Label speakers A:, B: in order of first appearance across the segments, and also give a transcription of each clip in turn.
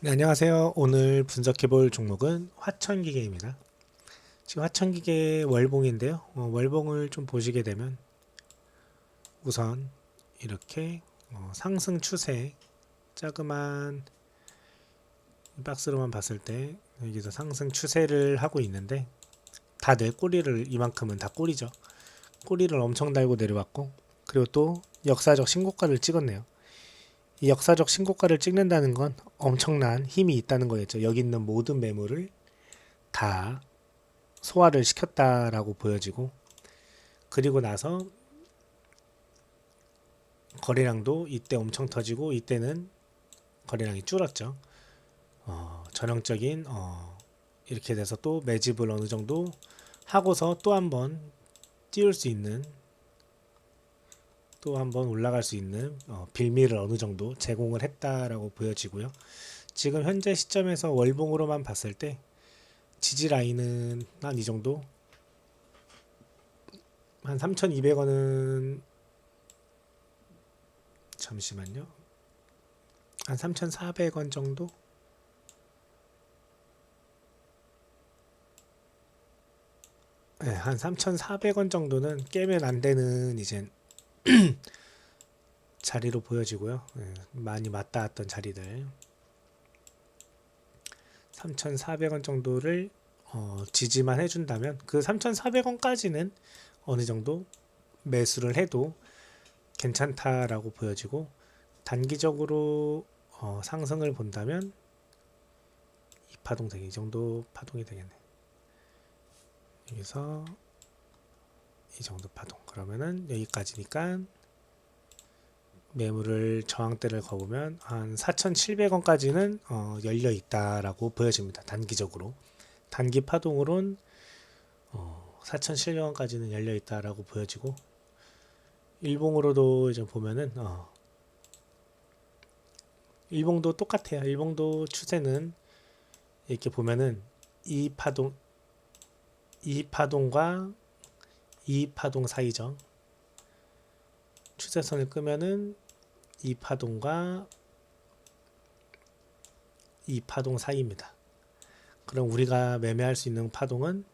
A: 네, 안녕하세요. 오늘 분석해볼 종목은 화천기계입니다. 지금 화천기계 월봉인데요. 어, 월봉을 좀 보시게 되면 우선 이렇게 어, 상승 추세 자그만 박스로만 봤을 때 여기서 상승 추세를 하고 있는데 다들 꼬리를 이만큼은 다 꼬리죠. 꼬리를 엄청 달고 내려왔고 그리고 또 역사적 신고가를 찍었네요. 이 역사적 신고가를 찍는다는 건 엄청난 힘이 있다는 거겠죠. 여기 있는 모든 매물을 다 소화를 시켰다라고 보여지고 그리고 나서 거래량도 이때 엄청 터지고 이때는 거래량이 줄었죠. 어, 전형적인 어, 이렇게 돼서 또 매집을 어느 정도 하고서 또 한번 띄울 수 있는 또 한번 올라갈 수 있는 어, 빌미를 어느 정도 제공을 했다라고 보여지고요. 지금 현재 시점에서 월봉으로만 봤을 때 지지 라인은 한 이 정도 한 3,200원은 잠시만요. 한 3,400원 정도? 네, 한 3,400원 정도는 깨면 안 되는 이제 자리로 보여지고요. 예, 많이 맞닿았던 자리들 3,400원 정도를 어, 지지만 해준다면 그 3,400원까지는 어느 정도 매수를 해도 괜찮다라고 보여지고 단기적으로 어, 상승을 본다면 이 파동 이 정도 파동이 되겠네. 여기서 이 정도 파동. 그러면은 여기까지니까 매물을 저항대를 거보면 한 4,700원까지는 어, 열려 있다라고 보여집니다. 단기적으로 단기 파동으론 어, 4,700원까지는 열려 있다라고 보여지고 일봉으로도 이제 보면은 어, 일봉도 똑같아요. 일봉도 추세는 이렇게 보면은 이 파동 이 파동과 이 파동 사이죠. 추세선을 끄면은 이 파동과 이 파동 사이입니다. 그럼 우리가 매매할 수 있는 파동은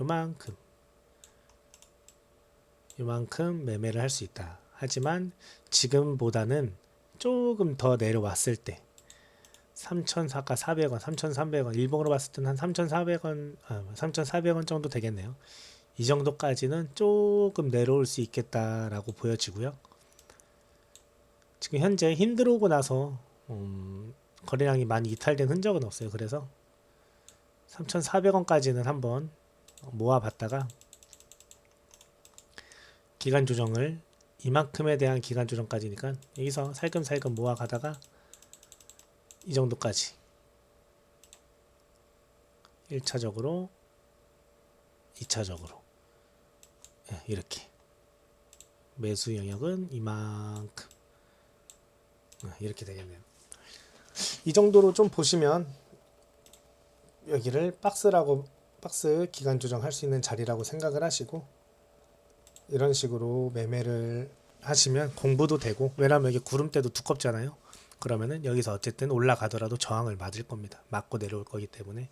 A: 요만큼 요만큼 매매를 할 수 있다. 하지만 지금보다는 조금 더 내려왔을 때 3,400원, 400원, 3,300원 일봉으로 봤을 때는 한 3,400원, 아, 3,400원 정도 되겠네요. 이 정도까지는 조금 내려올 수 있겠다라고 보여지고요. 지금 현재 힘들어오고 나서 음, 거래량이 많이 이탈된 흔적은 없어요. 그래서 3,400원까지는 한번 모아봤다가 기간 조정을 이만큼에 대한 기간 조정까지니까 여기서 살금살금 모아가다가 이 정도까지 1차적으로 2차적으로 예, 이렇게 매수 영역은 이만큼 예, 이렇게 되겠네요. 이 정도로 좀 보시면 여기를 박스라고 박스 기간 조정할 수 있는 자리라고 생각을 하시고 이런 식으로 매매를 하시면 공부도 되고 왜냐면 여기 구름대도 두껍잖아요. 그러면은 여기서 어쨌든 올라가더라도 저항을 맞을 겁니다. 맞고 내려올 거기 때문에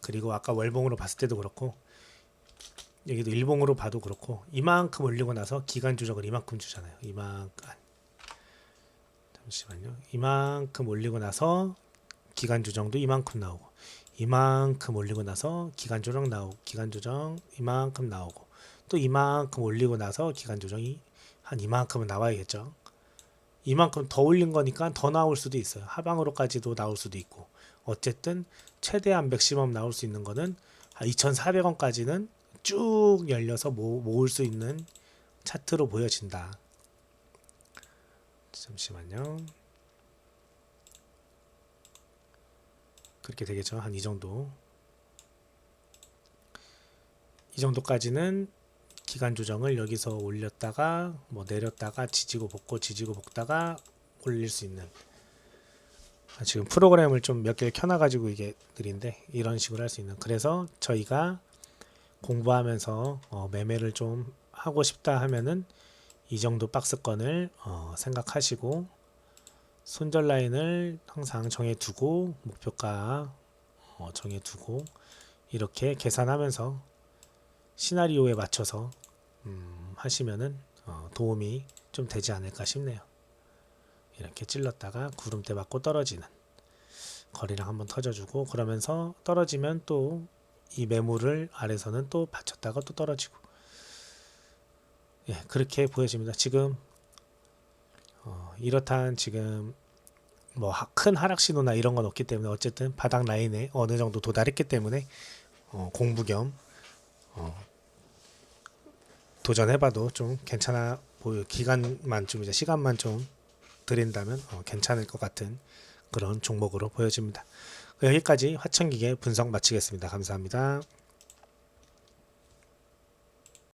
A: 그리고 아까 월봉으로 봤을 때도 그렇고 여기도 일봉으로 봐도 그렇고 이만큼 올리고 나서 기간 조정을 이만큼 주잖아요. 이만큼 잠시만요. 이만큼 올리고 나서 기간 조정도 이만큼 나오고 이만큼 올리고 나서 기간 조정 나오고 기간 조정 이만큼 나오고 또 이만큼 올리고 나서 기간 조정이 한 이만큼은 나와야겠죠. 이만큼 더 올린 거니까 더 나올 수도 있어요. 하방으로까지도 나올 수도 있고 어쨌든 최대 한 맥시멈 나올 수 있는 거는 2,400원까지는 쭉 열려서 모, 모을 수 있는 차트로 보여진다. 잠시만요. 그렇게 되겠죠. 한 이 정도. 이 정도까지는 기간 조정을 여기서 올렸다가 뭐 내렸다가 지지고 볶고 지지고 볶다가 올릴 수 있는 아, 지금 프로그램을 좀 몇 개를 켜놔가지고 이게 느린데 이런 식으로 할 수 있는 그래서 저희가 공부하면서 어, 매매를 좀 하고 싶다 하면은 이 정도 박스권을 어, 생각하시고 손절 라인을 항상 정해두고 목표가 어, 정해두고 이렇게 계산하면서 시나리오에 맞춰서 음, 하시면은 어, 도움이 좀 되지 않을까 싶네요. 이렇게 찔렀다가 구름대 맞고 떨어지는 거리랑 한번 터져주고 그러면서 떨어지면 또 이 매물을 아래서는 또 받쳤다가 또 떨어지고 예 그렇게 보여집니다. 지금 어, 이렇단 지금 뭐 큰 하락 신호나 이런 건 없기 때문에 어쨌든 바닥 라인에 어느 정도 도달했기 때문에 어, 공부 겸 어, 도전해봐도 좀 괜찮아 보여 기간만 좀 이제 시간만 좀 드린다면 어, 괜찮을 것 같은 그런 종목으로 보여집니다. 여기까지 화천기계 분석 마치겠습니다. 감사합니다.